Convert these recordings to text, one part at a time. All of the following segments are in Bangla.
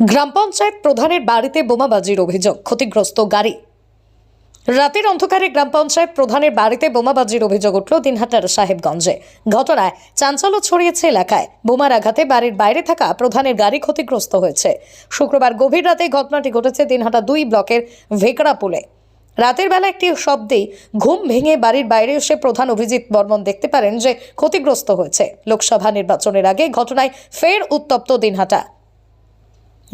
গ্রাম পঞ্চায়েত প্রধানের বাড়িতে বোমাবাজির অভিযোগ, ক্ষতিগ্রস্ত গাড়ি। রাতের অন্ধকারে গ্রাম পঞ্চায়েত প্রধানের বাড়িতে বোমাবাজির অভিযোগ উঠল দিনহাটার সাহেবগঞ্জে। ঘটনায় চাঞ্চল্য ছড়িয়েছে এলাকায়। বোমার আঘাতে বাড়ির বাইরে থাকা প্রধানের গাড়ি ক্ষতিগ্রস্ত হয়েছে। শুক্রবার গভীর রাতে ঘটনাটি ঘটেছে দিনহাটা দুই ব্লকের ভেকড়া পুলে রাতের বেলা একটি শব্দেই ঘুম ভেঙে বাড়ির বাইরে এসে প্রধান অভিজিৎ বর্মন দেখতে পারেন যে ক্ষতিগ্রস্ত হয়েছে। লোকসভা নির্বাচনের আগে ঘটনায় ফের উত্তপ্ত দিনহাটা।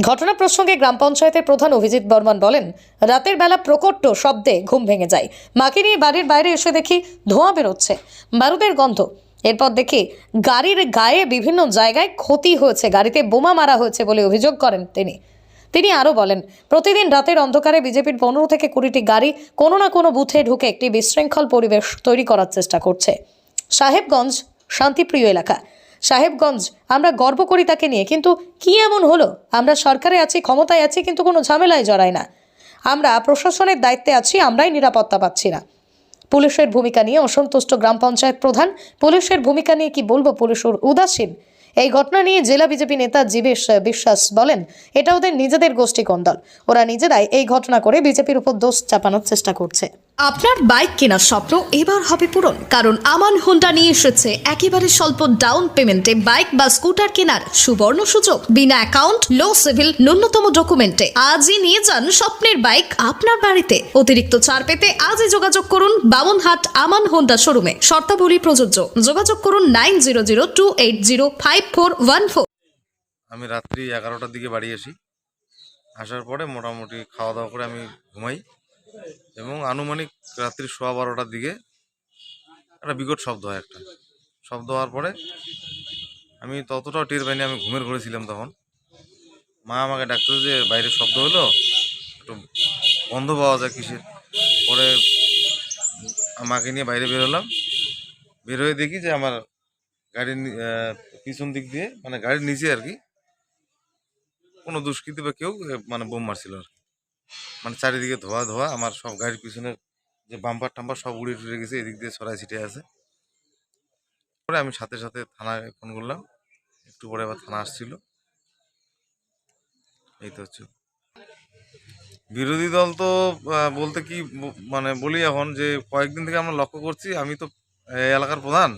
ঘটনা প্রসঙ্গে গ্রাম পঞ্চায়েতের প্রধান অভিজিৎ বর্মন বলেন, রাতের বেলা প্রকট শব্দে ঘুম ভেঙে যায়। মাকে নিয়ে বাড়ির বাইরে এসে দেখি ধোঁয়া বেরোচ্ছে। বারুদের গন্ধ। এরপর দেখি গাড়ির গায়ে বিভিন্ন জায়গায় ক্ষতি হয়েছে। গাড়িতে বোমা মারা হয়েছে বলে অভিযোগ করেন তিনি। তিনি আরও বলেন, প্রতিদিন রাতের অন্ধকারে বিজেপির পনেরো থেকে কুড়িটি গাড়ি কোনো না কোনো বুথে ঢুকে একটি বিশৃঙ্খল পরিবেশ তৈরি করার চেষ্টা করছে। সাহেবগঞ্জ, শান্তিপ্রিয় এলাকা। সাহেবগঞ্জ, আমরা গর্ব করি তাকে নিয়ে, কিন্তু কি এমন হলো? আমরা সরকারে আছি, ক্ষমতায় আছি, কিন্তু কোনো ঝামেলায় জড়াই না। আমরা প্রশাসনের দায়িত্বে আছি, আমরাই নিরাপত্তা পাচ্ছি না। পুলিশের ভূমিকা নিয়ে অসন্তুষ্ট গ্রাম পঞ্চায়েত প্রধান, পুলিশের ভূমিকা নিয়ে কি বলব পুলিশের উদাসীন? এই ঘটনা নিয়ে জেলা বিজেপি নেতা জীবেশ বিশ্বাস বলেন, এটা ওদের নিজেদের গোষ্ঠী কন্দল ওরা নিজেরাই এই ঘটনা করে বিজেপির উপর দোষ চাপানোর চেষ্টা করছে। আপনার বাইক কেনার স্বপ্ন এবার হবে পূরণ, কারণ আমান হোন্ডা নিয়ে এসেছে একেবারে স্বল্প ডাউন পেমেন্টে বাইক বা স্কুটার কেনার সুবর্ণ সুযোগ। বিনা অ্যাকাউন্ট লো সিভিল ন্যূনতম ডকুমেন্টে আজই নিয়ে যান স্বপ্নের বাইক আপনার বাড়িতে। অতিরিক্ত ছাড় পেতে আজই যোগাযোগ করুন বামনহাট আমান হোন্ডা শোরুমে শর্তাবলী প্রযোজ্য। যোগাযোগ করুন nine zero zero two eight zero five four one four আমি রাত্রি এগারোটার দিকে বাড়ি আসি। আসার পরে মোটামুটি খাওয়া দাওয়া করে আমি ঘুমাই। এবং আনুমানিক রাত্রি সোয়া বারোটার দিকে একটা বিকট শব্দ হয় একটা। শব্দ হওয়ার পরে আমি ততটাও টের পাইনি, আমি ঘুমের ঘরে ছিলাম তখন। মা আমাকে ডাকতো যে, বাইরে শব্দ হলো? একটু বন্ধ পাওয়া যায় কিসের? পরে মাকে নিয়ে বাইরে বেরোলাম বের হয়ে দেখি যে, আমার গাড়ির পিছন দিক দিয়ে মানে গাড়ির নিচে আর কি, কোনো দুষ্কৃতী বা কেউ মানে বোম মারছিল আর। মানে চারিদিকে ধোয়া ধোয়া, আমার সব গাড়ির পিছনের যে বাম্পার টাম্পার সব উড়ে টুড়ে গেছে, এদিক দিয়ে ছড়াই ছিটে আছে। পরে আমি সাথে সাথে থানায় ফোন করলাম, একটু পরে আবার থানা আসছিল। এই তো হচ্ছে। বিরোধী দল তো বলতে কি মানে বলি এখন যে কয়েকদিন থেকে আমরা লক্ষ্য করছি, আমি তো এলাকার প্রধান।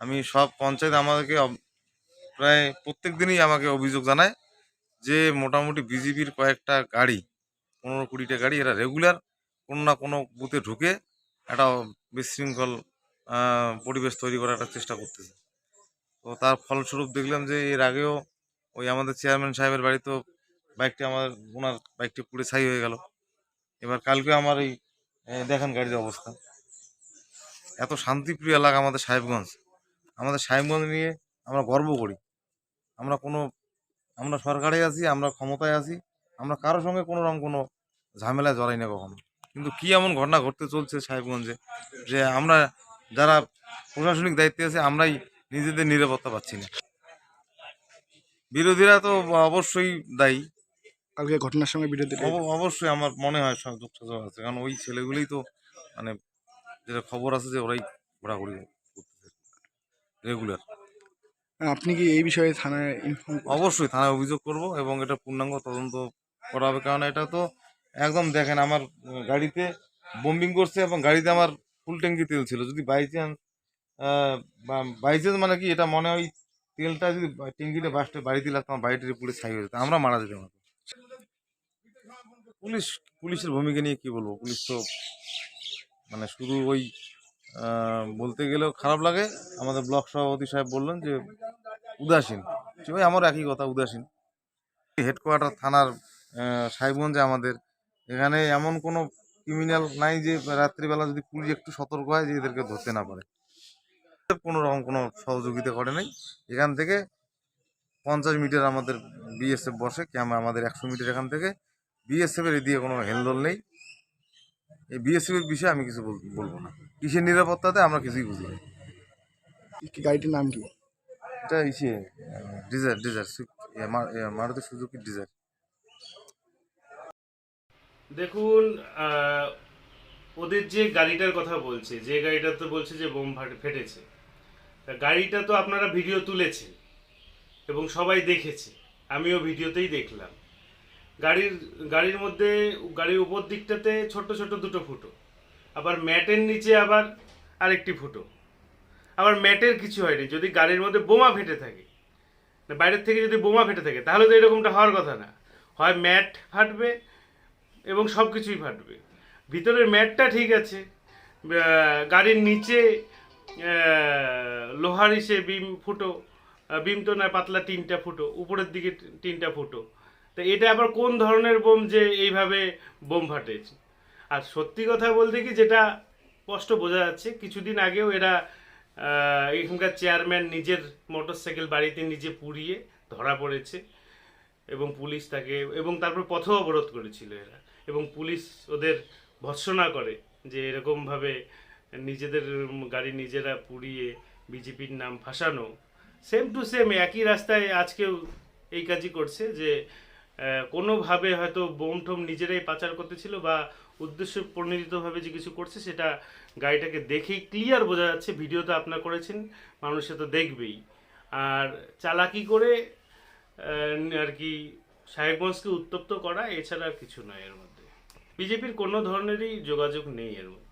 আমি সব পঞ্চায়েত আমাদেরকে প্রায় প্রত্যেক দিনই আমাকে অভিযোগ জানায় যে মোটামুটি বিজেপির কয়েকটা গাড়ি পনেরো কুড়িটা গাড়ি এরা রেগুলার কোনো না কোনো বুথে ঢুকে একটা বিশৃঙ্খল পরিবেশ তৈরি করার একটা চেষ্টা করতেছে। তো তার ফলস্বরূপ দেখলাম যে এর আগেও ওই আমাদের চেয়ারম্যান সাহেবের বাড়িতেও বাইকটি আমার ওনার বাইকটি পুড়ে ছাই হয়ে গেল। এবার কালকে আমার এই দেখেন গাড়ির অবস্থা। এত শান্তিপ্রিয় এলাকা আমাদের সাহেবগঞ্জ। আমাদের সাহেবগঞ্জ নিয়ে আমরা গর্ব করি। আমরা কোনো, আমরা সরকারে আছি, আমরা ক্ষমতায় আছি আমরা কারোর সঙ্গে কোনো রকম কোনো ঝামেলায় জড়াই না কখনো। কিন্তু কি এমন ঘটনা ঘটতে চলছে সাহেবগঞ্জে যে আমরা যারা প্রশাসনিক দায়িত্বে আছে আমরাই নিজেদের নিরাপত্তা পাচ্ছি না। বিরোধীরা তো অবশ্যই দায়ী। কালকে ঘটনার সঙ্গে বিরোধী অব- অবশ্যই আমার মনে হয় সাজগ আছে। কারণ ওই ছেলেগুলোই তো মানে যেটা খবর আছে যে ওরাই ঘোরাঘুরি করতেছে রেগুলার। আপনি কি এই বিষয়ে থানায় অবশ্যই থানায় অভিযোগ করব এবং এটা পূর্ণাঙ্গ তদন্ত করা হবে কারণ এটা তো একদম দেখেন আমার গাড়িতে বোম্বিং করছে এবং গাড়িতে আমার ফুল ট্যাঙ্কি তেল ছিল। যদি বাই চান্স বাই চান্স মানে কি, এটা মনে হয় তেলটা যদি ট্যাঙ্কিতে বাসটা বাড়িতে লাগতো, আমার বাড়িতে পুলিশ ছাই হয়ে যেত। আমরা মারা যেতাম। পুলিশ, পুলিশের ভূমিকা নিয়ে কি বলব? পুলিশ তো মানে শুধু ওই বলতে গেলেও খারাপ লাগে। আমাদের ব্লক সভাপতি সাহেব বললেন যে, উদাসীন। ভাই আমার একই কথা, উদাসীন। হেডকোয়ার্টার থানার সাহেবগঞ্জে আমাদের। এখানে এমন কোনো ক্রিমিনাল নাই যে রাত্রিবেলা যদি পুলিশ একটু সতর্ক হয় যে এদেরকে ধরতে না পারে। কোনো রকম কোনো সহযোগিতা করে নাই। এখান থেকে পঞ্চাশ মিটার আমাদের বিএসএফ বসে ক্যাম্প আমাদের একশো মিটার এখান থেকে। বিএসএফ এর এদিকে কোনো হেলদোল নেই। এই বিএসএফ এর বিষয়ে আমি কিছু বলব না। কিসের নিরাপত্তাতে আমরা কিছুই বুঝি না। গাড়িটির নাম কি? এটা ইসে Dzire Dzire Maruti Suzuki Dzire দেখুন ওদের যে গাড়িটার কথা বলছে, যে গাড়িটা তো বলছে যে বোম ফাট- ফেটেছে। গাড়িটা তো আপনারা ভিডিও তুলেছেন এবং সবাই দেখেছে। আমিও ভিডিওতেই দেখলাম। গাড়ির গাড়ির মধ্যে, গাড়ির উপর দিকটাতে ছোট ছোট দুটো ফুটো। আবার ম্যাটের নিচে আবার আরেকটি ফুটো। আবার ম্যাটের কিছু হয়নি, যদি গাড়ির মধ্যে বোমা ফেটে থাকে। বাইরের থেকে যদি বোমা ফেটে থাকে, তাহলে তো এরকমটা হওয়ার কথা না। হয় ম্যাট ফাটবে এবং সব কিছুই ফাটবে। ভিতরের ম্যাটটা ঠিক আছে। গাড়ির নিচে লোহার ইসে বিম ফুটো বিম তো না পাতলা তিনটা ফুটো, উপরের দিকে তিনটা ফুটো। তো এটা আবার কোন ধরনের বোম যে এইভাবে বোম ফাটেছে? আর সত্যি কথা বলতে কি যেটা স্পষ্ট বোঝা যাচ্ছে, কিছুদিন আগেও এরা এখানকার চেয়ারম্যান নিজের মোটরসাইকেল বাড়িতে নিজে পুড়িয়ে ধরা পড়েছে এবং পুলিশ তাকে, এবং তারপর পথ অবরোধ করেছিল এরা। এবং পুলিশ ওদের ভৎসনা করে যে এরকমভাবে নিজেদের গাড়ি নিজেরা পুড়িয়ে বিজেপির নাম ফাঁসানো। সেম টু সেম একই রাস্তায় আজকেও এই কাজই করছে যে কোনোভাবে হয়তো বোম টোম নিজেরাই পাচার করতেছিল বা উদ্দেশ্য প্রণোদিতভাবে যে কিছু করছে সেটা গাড়িটাকে দেখেই ক্লিয়ার বোঝা যাচ্ছে। ভিডিও তো আপনার করেছেন, মানুষে তো দেখবেই। আর চালাকি করে আর কি সাহেবগঞ্জকে উত্তপ্ত করা, এছাড়া আর কিছু নয় এর মধ্যে। বিজেপির কোনো ধরনেরই যোগাযোগ নেই এর মধ্যে।